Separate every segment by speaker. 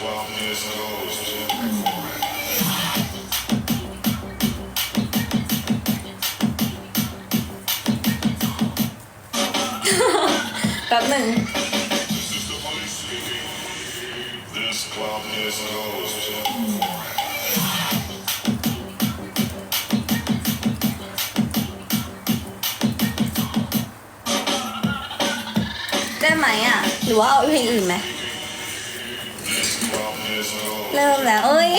Speaker 1: calmness goes.
Speaker 2: แป๊บหนึ่ง
Speaker 1: This calmness goes.
Speaker 2: ได้ไหมอะ หรือว่าเอาเพลงอื่นไหม
Speaker 1: Calmness goes.
Speaker 2: เริ่มแล้วเอ้ย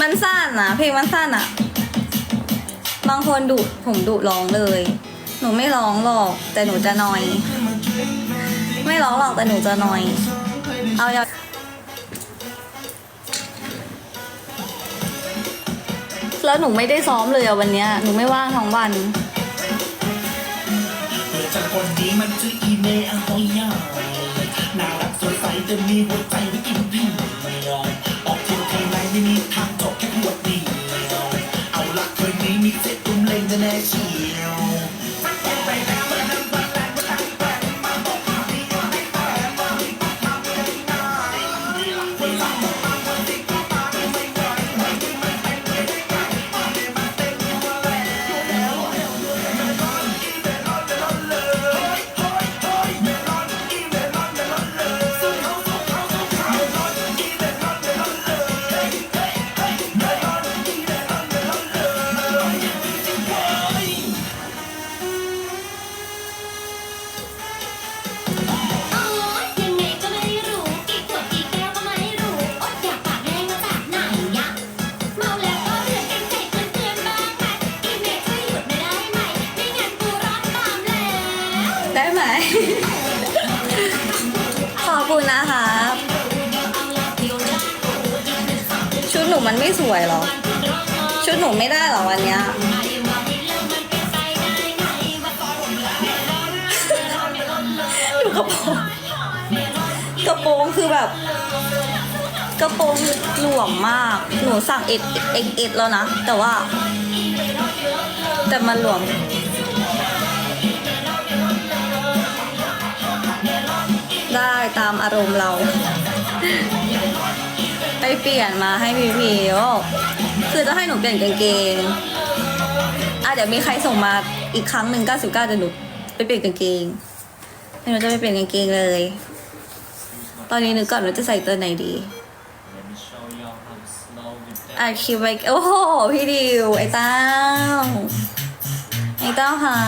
Speaker 2: มันสั้นนะเพลงมันสั้นอะบางคนดุผมดุร้องเลย หนูไม่ร้องหรอก แต่หนูจะนอย ไม่ร้องหรอกแต่หนูจะนอย เอาอย่าแล้วหนูไม่ได้ซ้อมเลยอะวันเนี้ยหนูไม่ว่างทั้งวัน
Speaker 3: เกิดจากคนดีมันชื่ออีเมย์อันโตยาน่ารักสดใสจะมีหัวใจ ซ็ตตุ้
Speaker 4: ขอบ
Speaker 2: คุณนะคะชุดหนูมันไม่สวยเหรอ ชุดหนูไม่ได้เหรอวันเนี้ยดูกระโปรงกระโปรงคือแบบ กระโปรงหลวมมาก หนูสั่งเอ็ดเอ็กเอ็ดแล้วนะ แต่ว่า แต่มันหลวม ได้ตามอารมณ์เรา ไปเปลี่ยนมาให้พี่พีโอคือจะให้หนูเปลี่ยนกางเกงอะเดี๋ยวมีใครส่งมาอีกครั้งหนึ่ง99เดี๋ยวหนูไปเปลี่ยนกางเกงหนูจะไปเปลี่ยนกางเกงเลย ตอนนี้นึกก่อนว่าจะใส่ตัวไหนดีอะคิวไว้โอ้โห พี่ดิวไอ้เต้าไอ้เต้าค่ะ